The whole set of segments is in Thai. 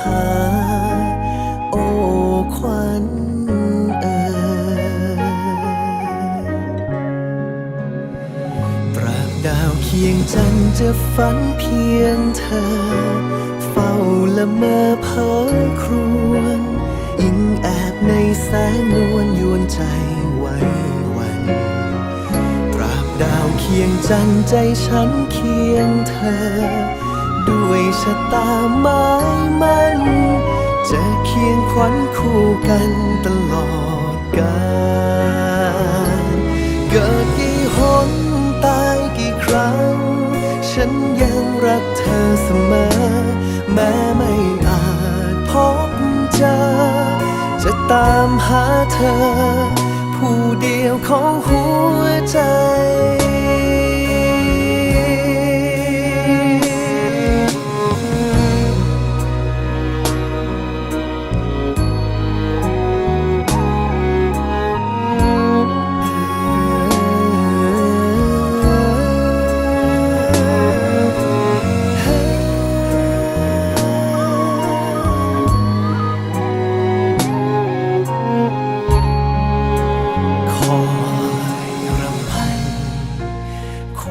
หา โอ้ขวัญเอ่ยตราบดาวเคียงจันจะฝันเพียงเธอ เฝ้าละเมอเพ้อครวญอิงแอบในแสงนวลยวนใจไว้วันตราบดาวเคียงจันใจฉันเคียงเธอ ด้วยชะตาไม้มัน จะเคียงขวัญคู่กันตลอดกาลเกิดกี่หนตายกี่ครั้ง ฉันยังรักเธอเสมอ แม้ไม่อาจพบเจอ จะตามหาเธอ ผู้เดียวของหัวใจ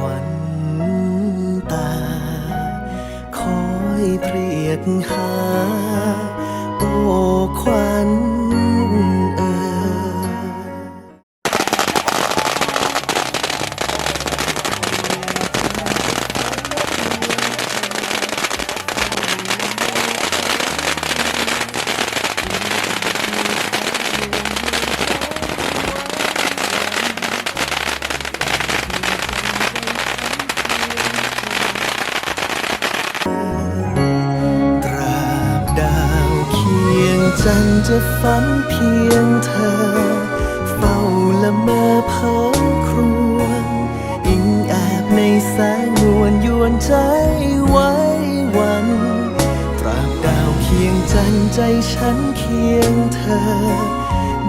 วัญตา คอยเพรียกหา โอ้ความ จะฝันเพียงเธอ เฝ้าละเมอเพ้อครวญอิงแอบในแสงนวลยวนใจไว้วัน ตราบดาวเคียงจันใจฉันเคียงเธอ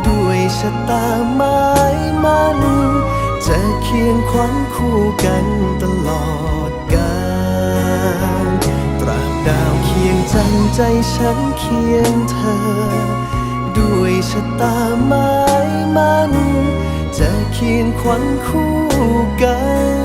ด้วยชะตาไม้มันจะเคียงขวัญคู่กันตลอดกาล ใจฉันเคียงเธอ ด้วยชะตาไม้มัน จะเคียงขวัญคู่กัน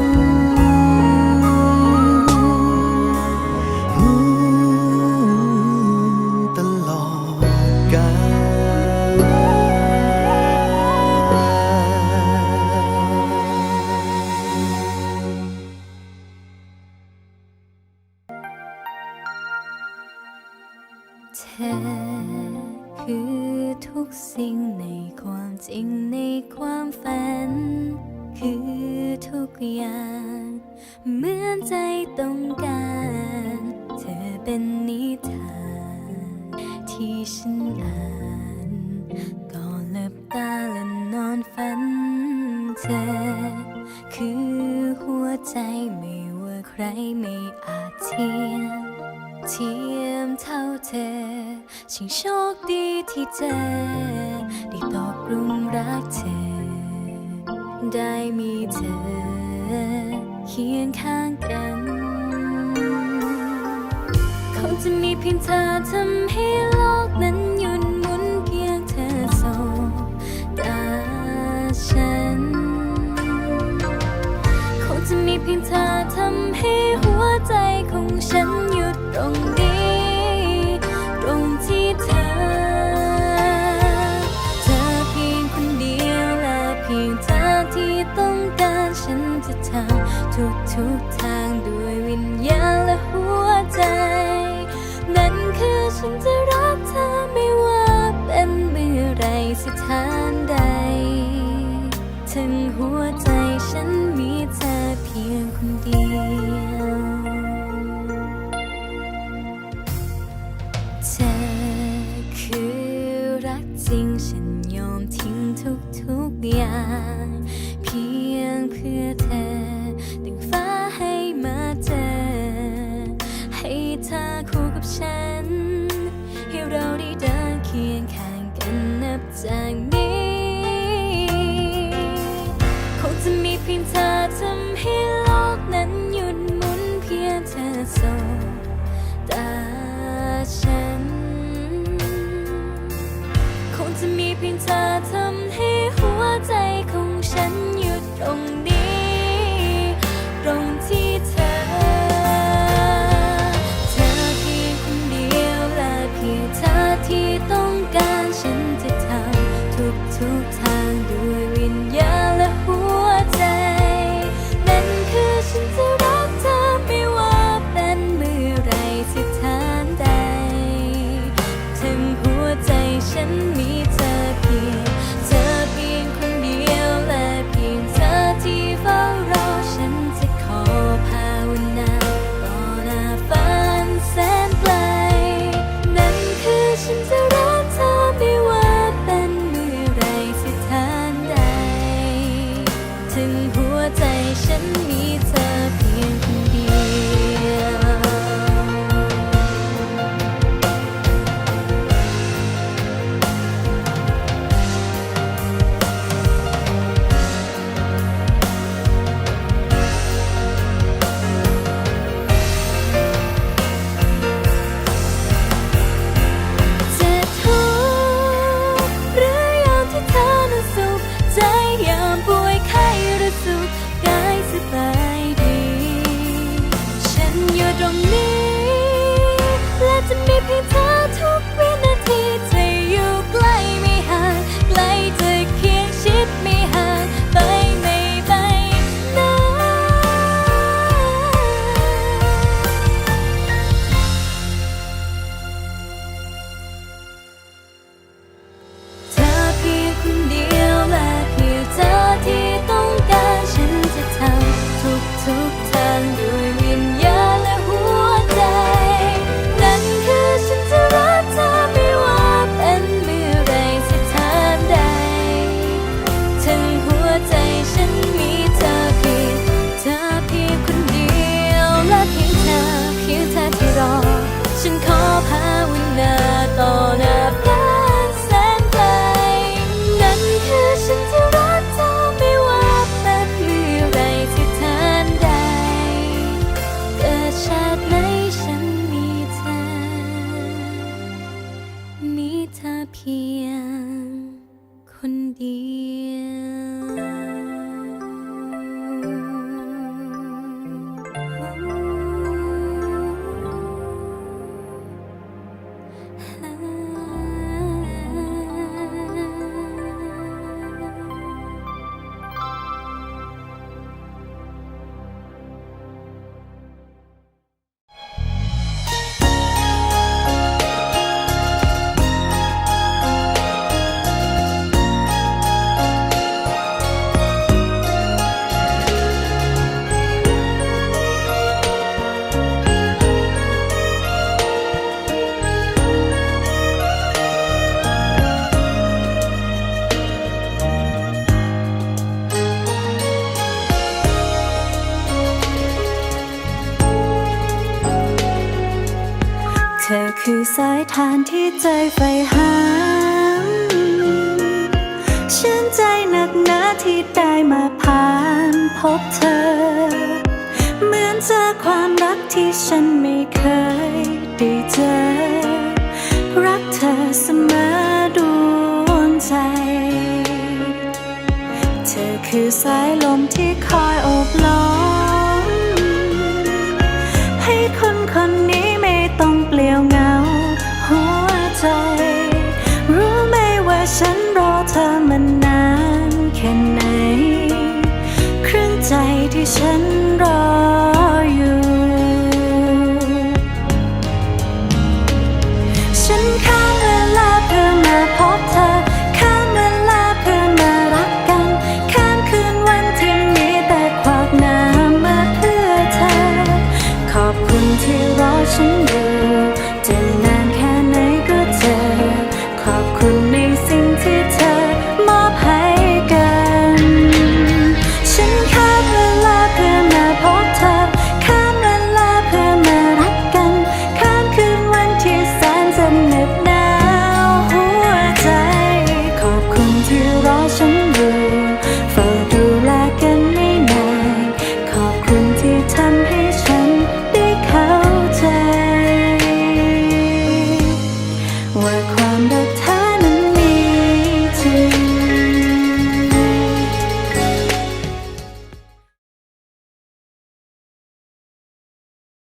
เหมือนใจต้องการ เธอเป็นนิทาน ที่ฉันอ่านก่อนหลับตาและนอนฝันเธอ คือหัวใจไม่ว่าใครไม่อาจเทียมเทียมเท่าเธอช่างโชคดีที่เจอ ได้ตกหลุมรักเธอ ได้มีเธอ เคียงข้างกัน คงจะมีเพียงเธอทำ 안. ธอคือสายทานที่ใจใฝ่หาฉันใจนักหนาที่ได้มาผ่านพบเธอ เหมือนเจอความรักที่ฉันไม่เคยได้เจอ รักเธอเสมอดวงใจ เธอคือสายลมที่คอยอบล้อม 深